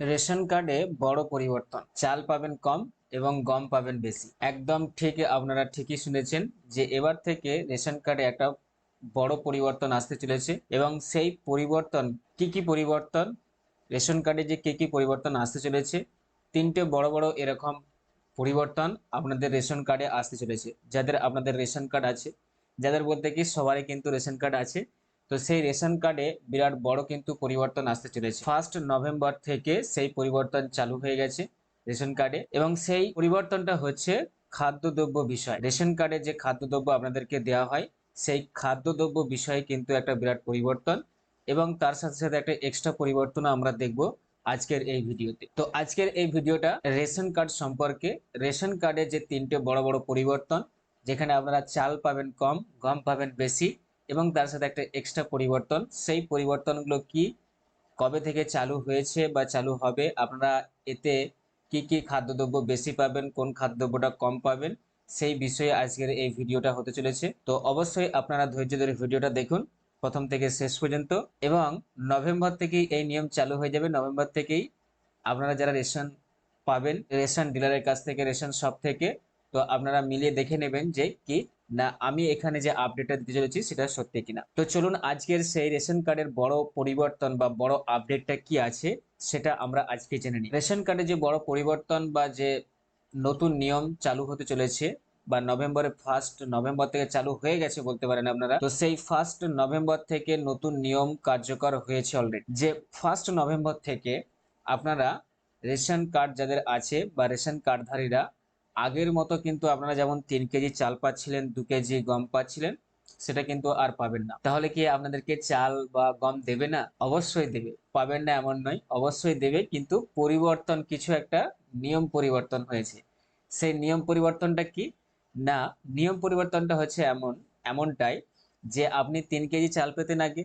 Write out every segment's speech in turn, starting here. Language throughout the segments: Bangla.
রেশন কার্ডে বড় পরিবর্তন। চাল পাবেন কম এবং গম পাবেন বেশি। একদম ঠিক আপনারা ঠিকই শুনেছেন যে এবার থেকে রেশন কার্ডে একটা বড় পরিবর্তন আসতে চলেছে এবং সেই পরিবর্তন কি কি পরিবর্তন? রেশন কার্ডে যে কি কি পরিবর্তন আসতে চলেছে? তিনটে বড় বড় এরকম পরিবর্তন আপনাদের রেশন কার্ডে আসতে চলেছে। যাদের আপনাদের রেশন কার্ড আছে, যাদের বলতে কি সবারই কিন্তু রেশন কার্ড আছে। তো সেই রেশন কার্ডে বিরাট বড় কিন্তু পরিবর্তন আসতে চলেছে। ফার্স্ট নভেম্বর থেকে সেই পরিবর্তন চালু হয়ে গেছে রেশন কার্ডে এবং সেই পরিবর্তনটা হচ্ছে খাদ্যদ্রব্য বিষয়। রেশন কার্ডে যে খাদ্যদ্রব্য আপনাদেরকে দেওয়া হয়, সেই খাদ্যদ্রব্য বিষয়ে কিন্তু একটা বিরাট পরিবর্তন এবং তার সাথে সাথে একটা এক্সট্রা পরিবর্তন আমরা দেখব আজকের এই ভিডিওতে। তো আজকের এই ভিডিওটা রেশন কার্ড সম্পর্কে, রেশন কার্ডে যে তিনটে বড় বড় পরিবর্তন, যেখানে আপনারা চাল পাবেন কম, গম পাবেন বেশি এবং তার সাথে একটা এক্সট্রা পরিবর্তন। সেই পরিবর্তনগুলো কি? কবে থেকে চালু হয়েছে বা চালু হবে? আপনারা এতে কি কি খাদ্যদ্রব্য বেশি পাবেন? কোন খাদ্যদ্রব্যটা কম পাবেন? সেই বিষয়ে আজকের এই ভিডিওটা হতে চলেছে। তো অবশ্যই আপনারা ধৈর্য ধরে ভিডিওটা দেখুন প্রথম থেকে শেষ পর্যন্ত। এবং নভেম্বর থেকেই এই নিয়ম চালু হয়ে যাবে। নভেম্বর থেকেই আপনারা যারা রেশন পাবেন, রেশন ডিলারের কাছ থেকে, রেশন শপ থেকে, তো আপনারা মিলিয়ে দেখে নেবেন যে কি না, আমি এখানে যে আপডেটটা দিতে চলেছি সেটা সত্যি কিনা। তো চলুন আজকের সেই রেশন কার্ডের বড় পরিবর্তন বা বড় আপডেটটা কি আছে সেটা আমরা আজকে জেনে নিই। রেশন কার্ডে যে বড় পরিবর্তন বা যে নতুন নিয়ম চালু হতে চলেছে বা নভেম্বরের ফার্স্ট নভেম্বর থেকে চালু হয়ে গেছে বলতে পারেন আপনারা, তো সেই ফার্স্ট নভেম্বর থেকে নতুন নিয়ম কার্যকর হয়েছে অলরেডি যে ফার্স্ট নভেম্বর থেকে আপনারা রেশন কার্ড যাদের আছে বা রেশন কার্ডধারীরা আগের মতো কিন্তু আপনারা যেমন তিন কেজি চাল পাচ্ছিলেন, দু কেজি গম পাচ্ছিলেন, সেটা কিন্তু আর পাবেন না। তাহলে কি আপনাদেরকে চাল বা গম দেবে না? অবশ্যই দেবে। পাবেন না এমন নয়, অবশ্যই দেবে, কিন্তু পরিবর্তন কিছু একটা নিয়ম পরিবর্তন হয়েছে। সেই নিয়ম পরিবর্তনটা কি? না, নিয়ম পরিবর্তনটা হচ্ছে এমন, এমনটাই যে আপনি তিন কেজি চাল পেতেন আগে,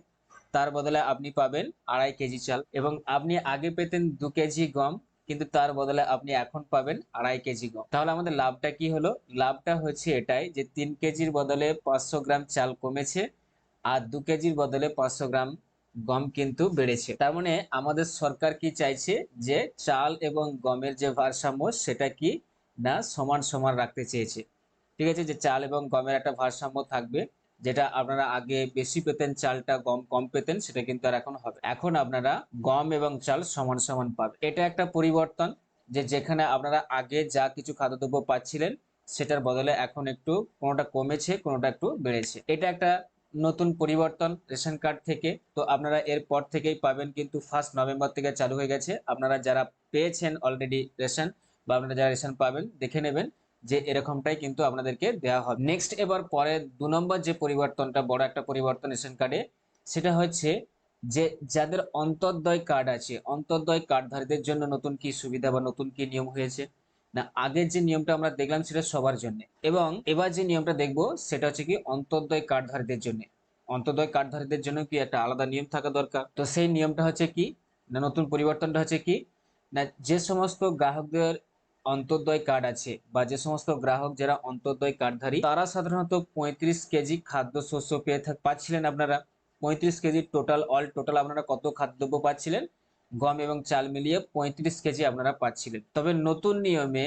তার বদলে আপনি পাবেন আড়াই কেজি চাল এবং আপনি আগে পেতেন দু কেজি গম কিন্তু তার বদলে আপনি এখন পাবেন আড়াই কেজি গম। তাহলে আমাদের লাভটা কি হলো? লাভটা হচ্ছে এটাই যে তিন কেজির বদলে পাঁচশো গ্রাম চাল কমেছে আর দু কেজির বদলে পাঁচশো গ্রাম গম কিন্তু বেড়েছে। তার মানে আমাদের সরকার কি চাইছে যে চাল এবং গমের যে ভারসাম্য সেটা কি না সমান সমান রাখতে চেয়েছে। ঠিক আছে? যে চাল এবং গমের একটা ভারসাম্য থাকবে। যেটা আপনারা আগে বেশি পেতেন, চালটা গম, কম পেতেন, সেটা কিন্তু আর এখন হবে এখন আপনারা গম এবং চাল সমান সমান পাবে এটা একটা পরিবর্তন যে যেখানে আপনারা আগে যা কিছু খাদ্যদ্রব্য পাচ্ছিলেন, সেটার বদলে এখন একটু কোনোটা কমেছে, কোনোটা একটু বেড়েছে। এটা একটা নতুন পরিবর্তন রেশন কার্ড থেকে। তো আপনারা এরপর থেকেই পাবেন কিন্তু ফার্স্ট নভেম্বর থেকে চালু হয়ে গেছে। আপনারা যারা পেয়েছেন অলরেডি রেশন বা আপনারা যারা রেশন পাবেন, দেখে নেবেন। যে এরকমটাই কিন্তু আপনাদেরকে দেওয়া হবে। নেক্সট এবার পরে দু নম্বর যে পরিবর্তনটা, বড় একটা পরিবর্তন রেশন কার্ডে সেটা হচ্ছে যে যাদের অন্তর্দয় কার্ড আছে, অন্তর্দয় কার্ডধারীদের জন্য নতুন কি সুবিধা বা নতুন কি নিয়ম হয়েছে? না, আগের যে নিয়মটা আমরা দেখলাম সেটা সবার জন্য। এবং এবার যে নিয়মটা দেখব, সেটা হচ্ছে কি অন্তর্দয় কার্ডধারীদের জন্য। অন্তর্দয় কার্ডধারীদের জন্য কি একটা আলাদা নিয়ম থাকা দরকার? তো সেই নিয়মটা হচ্ছে কি, না, নতুন পরিবর্তনটা হচ্ছে কি, না, যে সমস্ত গ্রাহকদের অন্তর্দয় কার্ড আছে বা যে সমস্ত গ্রাহক যারা অন্তর্দয় কার্ডধারী তারা সাধারণত পঁয়ত্রিশ কেজি খাদ্যশস্য পেয়ে থাক পাচ্ছিলেন আপনারা। পঁয়ত্রিশ কেজি টোটাল অল টোটাল আপনারা কত খাদ্যদ্রব্য পাচ্ছিলেন? গম এবং চাল মিলিয়ে পঁয়ত্রিশ কেজি আপনারা পাচ্ছিলেন। তবে নতুন নিয়মে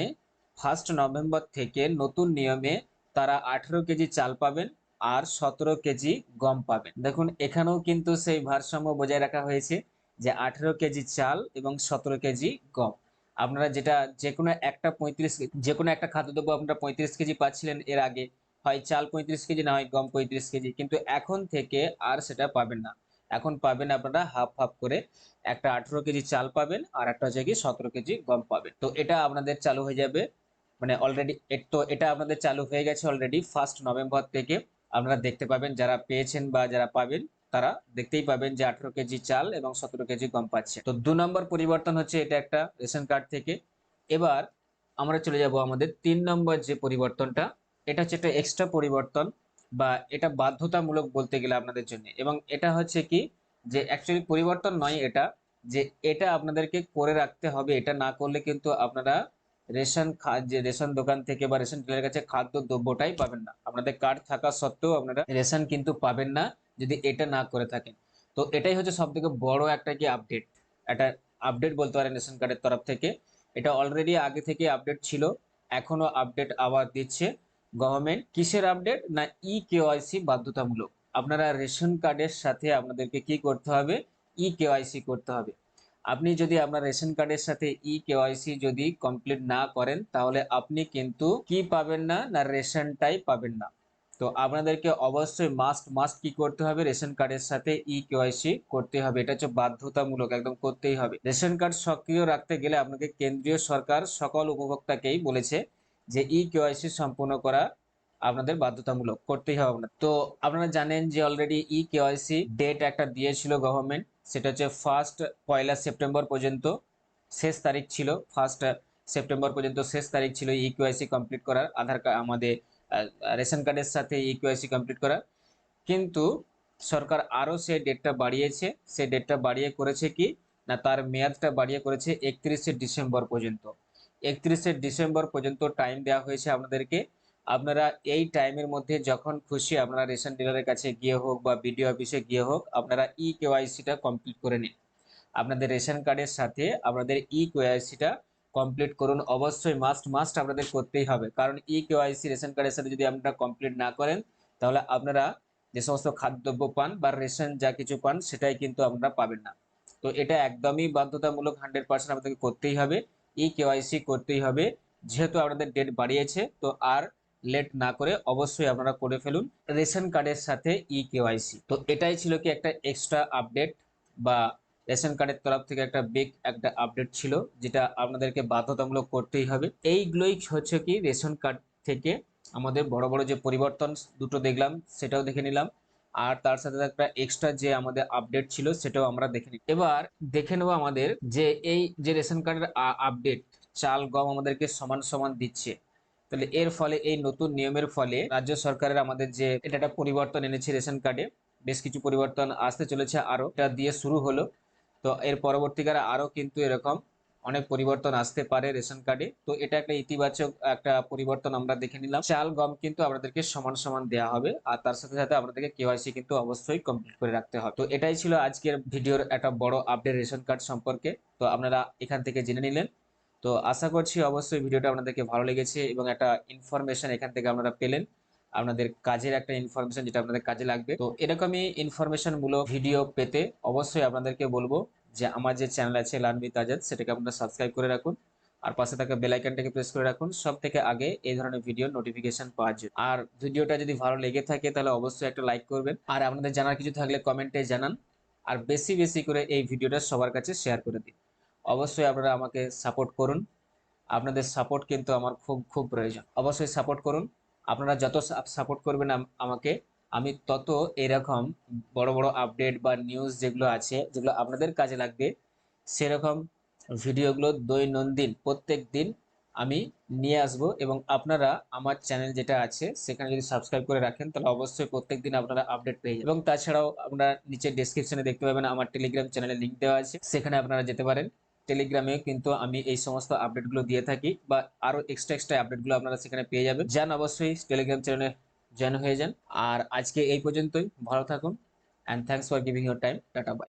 ফার্স্ট নভেম্বর থেকে নতুন নিয়মে তারা আঠেরো কেজি চাল পাবেন আর সতেরো কেজি গম পাবেন। দেখুন, এখানেও কিন্তু সেই ভারসাম্য বজায় রাখা হয়েছে যে আঠেরো কেজি চাল এবং সতেরো কেজি গম। আপনারা যেটা যে কোনো একটা পঁয়ত্রিশ যে কোনো একটা খাদ্যদ্রব্য আপনারা পঁয়ত্রিশ কেজি পাচ্ছিলেন এর আগে, হয় চাল পঁয়ত্রিশ কেজি, না হয় গম পঁয়ত্রিশ কেজি, কিন্তু এখন থেকে আর সেটা পাবেন না। এখন পাবেন আপনারা হাফ হাফ করে একটা আঠেরো কেজি চাল পাবেন আর একটা হচ্ছে কি সতেরো কেজি গম পাবেন। তো এটা আপনাদের চালু হয়ে যাবে মানে অলরেডি তো এটা আপনাদের চালু হয়ে গেছে অলরেডি ফার্স্ট নভেম্বর থেকে আপনারা দেখতে পাবেন, যারা পেয়েছেন বা যারা পাবেন তারা দেখতেই পাবেন যে আঠেরো কেজি চাল এবং সতেরো কেজি গম পাচ্ছে। তো দু নম্বর পরিবর্তন হচ্ছে এটা একটা রেশন কার্ড থেকে। এবার আমরা চলে যাব আমাদের তিন নম্বর যে পরিবর্তনটা, এটা হচ্ছে একটা এক্সট্রা পরিবর্তন বা এটা বাধ্যতামূলক বলতে গেলে আপনাদের জন্য। এবং এটা হচ্ছে কি যে অ্যাকচুয়ালি পরিবর্তন নয় এটা, যে এটা আপনাদেরকে করে রাখতে হবে, এটা না করলে কিন্তু আপনারা রেশন যে রেশন দোকান থেকে বা রেশন ডিলারের কাছে খাদ্য দ্রব্যটাই পাবেন না। আপনাদের কার্ড থাকা সত্ত্বেও আপনারা রেশন কিন্তু পাবেন না যদি এটা না করে থাকেন। তো এটাই হচ্ছে সব থেকে বড় একটা কি আপডেট। একটা আপডেট বলতে পারেন রেশন কার্ডের তরফ থেকে। এটা অলরেডি আগে থেকে আপডেট ছিল, এখনও আপডেট আবার দিচ্ছে গভর্নমেন্ট কিসের আপডেট? না ই কেওয়াইসি বাধ্যতামূলক। আপনারা রেশন কার্ডের সাথে আপনাদেরকে কি করতে হবে? ই কেওয়াইসি করতে হবে। আপনি যদি আপনার রেশন কার্ডের সাথে ই কেওয়াইসি যদি কমপ্লিট না করেন, তাহলে আপনি কিন্তু কি পাবেন না? না, রেশনটাই পাবেন না। তো আপনাদেরকে অবশ্যই মাস্ট মাস্ট কি করতে হবে? রেশন কার্ডের সাথে ই কেওয়াইসি করতে হবে। এটা হচ্ছে বাধ্যতামূলক, একদম করতেই হবে। রেশন কার্ড সক্রিয় রাখতে গেলে আপনাকে কেন্দ্রীয় সরকার সকল উপভোক্তাকেই বলেছে যে ই কেওয়াইসি সম্পূর্ণ করা আপনাদের বাধ্যতামূলক, করতেই হবে আপনার তো আপনারা জানেন যে অলরেডি ই কেওয়াইসি ডেট একটা দিয়েছিল গভর্নমেন্ট সেটা হচ্ছে ফার্স্ট পয়লা সেপ্টেম্বর পর্যন্ত শেষ তারিখ ছিল। ফার্স্ট সেপ্টেম্বর পর্যন্ত শেষ তারিখ ছিল ই কেওয়াইসি কমপ্লিট করার। আধার কার্ড আমাদের রেশন কার্ডের সাথে ই কেওয়াইসি কমপ্লিট করার। কিন্তু সরকার আরও সেই ডেটটা বাড়িয়েছে। সেই ডেটটা বাড়িয়ে করেছে কি? না, তার মেয়াদটা বাড়িয়ে করেছে একত্রিশে ডিসেম্বর পর্যন্ত। একত্রিশে ডিসেম্বর পর্যন্ত টাইম দেওয়া হয়েছে আপনাদেরকে। আপনারা এই টাইমের মধ্যে যখন খুশি আপনারা রেশন ডিলারের কাছে গিয়ে হোক বা বিডিও অফিসে গিয়ে হোক, আপনারা ই কেওয়াইসিটা কমপ্লিট করে নিন। আপনাদের রেশন কার্ডের সাথে আপনাদের ই কেওয়াইসিটা কমপ্লিট করুন। অবশ্যই মাস্ট মাস্ট আপনাদের করতেই হবে। কারণ ই কেওয়াইসি রেশন কার্ডের সাথে যদি আপনারা কমপ্লিট না করেন, তাহলে আপনারা যে সমস্ত খাদ্যদ্রব্য পান বা রেশন যা কিছু পান, সেটাই কিন্তু আপনারা পাবেন না। তো এটা একদমই বাধ্যতামূলক হান্ড্রেড পার্সেন্ট আপনাদেরকে করতেই হবে। ই কেওয়াইসি করতেই হবে। যেহেতু আপনাদের ডেট বাড়িয়েছে, তো আর লেট না করে অবশ্যই আপনারা করে ফেলুন। রেশন কার্ডের সাথে ই কেওয়াইসি তো এটাই ছিল কি একটা এক্সট্রা আপডেট বা রেশন কার্ডের তরফ থেকে একটা বিগ একটা আপডেট ছিল, যেটা আপনাদেরকে বাধ্যতামূলক করতেই হবে। এইগুলোই হচ্ছে কি রেশন কার্ড থেকে আমাদের বড় বড় যে পরিবর্তন দুটো দেখলাম, সেটাও দেখে নিলাম। আর তার সাথে একটা এক্সট্রা যে আমাদের আপডেট ছিল, সেটাও আমরা দেখে নিই এবার দেখে নেব আমাদের যে এই যে রেশন কার্ডের আপডেট চাল গম আমাদেরকে সমান সমান দিচ্ছে। তাহলে এর ফলে, এই নতুন নিয়মের ফলে রাজ্য সরকারের আমাদের যে এটা একটা পরিবর্তন এনেছে রেশন কার্ডে, বেশ কিছু পরিবর্তন আসতে চলেছে আরও, এটা দিয়ে শুরু হলো। তো এর পরবর্তীকালে আরও কিন্তু এরকম অনেক পরিবর্তন আসতে পারে রেশন কার্ডে। তো এটা একটা ইতিবাচক একটা পরিবর্তন আমরা দেখে নিলাম। চাল, গম কিন্তু আপনাদেরকে সমান সমান দেওয়া হবে আর তার সাথে সাথে আপনাদেরকে কেওয়াইসি কিন্তু অবশ্যই কমপ্লিট করে রাখতে হবে। তো এটাই ছিল আজকের ভিডিওর একটা বড় আপডেট রেশন কার্ড সম্পর্কে। তো আপনারা এখান থেকে জেনে নিলেন। তো আশা করছি অবশ্যই ভিডিওটা আপনাদেরকে ভালো লেগেছে এবং একটা ইনফরমেশন এখান থেকে আপনারা পেলেন। আপনাদের কাজের একটা ইনফরমেশন যেটা আপনাদের কাজে লাগবে। তো এরকমই ইনফরমেশন মূলক ভিডিও পেতে অবশ্যই আপনাদেরকে বলব যে আমার যে চ্যানেল আছে লানবিত আজাদ সেটাকে আপনারা সাবস্ক্রাইব করে রাখুন। আর পাশে থাকা বেল আইকনটাকে প্রেস করে রাখুন। সব থেকে আগে এই ধরনের ভিডিও নোটিফিকেশন পাওয়ার জন্য। আর ভিডিওটা যদি ভালো লেগে থাকে তাহলে অবশ্যই একটা লাইক করবেন। আর আপনাদের জানার কিছু থাকলে কমেন্টে জানান। আর বেশি বেশি করে এই ভিডিওটা সবার কাছে শেয়ার করে দিন। অবশ্যই আপনারা আমাকে সাপোর্ট করুন। আপনাদের সাপোর্ট কিন্তু আমার খুব খুব প্রয়োজন। অবশ্যই সাপোর্ট করুন। আপনারা যত সাপোর্ট করবেন আম- আমাকে, আমি তত এরকম বড় বড় আপডেট বা নিউজ যেগুলো আছে, যেগুলো আপনাদের কাজে লাগবে, সেরকম ভিডিওগুলো দৈনন্দিন, প্রত্যেক দিন আমি নিয়ে আসব এবং আপনারা আমার চ্যানেল যেটা আছে, সেখানে যদি সাবস্ক্রাইব করে রাখেন, তাহলে অবশ্যই প্রত্যেক দিন আপনারা আপডেট পেয়ে যাবেন। এবং তাছাড়াও আপনারা নিচে ডেসক্রিপশনে দেখতে পাবেন, আমার টেলিগ্রাম চ্যানেলে লিঙ্ক দেওয়া আছে, সেখানে আপনারা যেতে পারেন। টেলিগ্রামে কিন্তু আমি এই সমস্ত আপডেটগুলো দিয়ে থাকি বা আরও এক্সট্রা এক্সট্রা আপডেটগুলো আপনারা সেখানে পেয়ে যাবেন। যান অবশ্যই টেলিগ্রাম চ্যানেলে জয়েন হয়ে যান। আর আজকে এই পর্যন্তই। ভালো থাকুন। And thanks for giving your time tata bye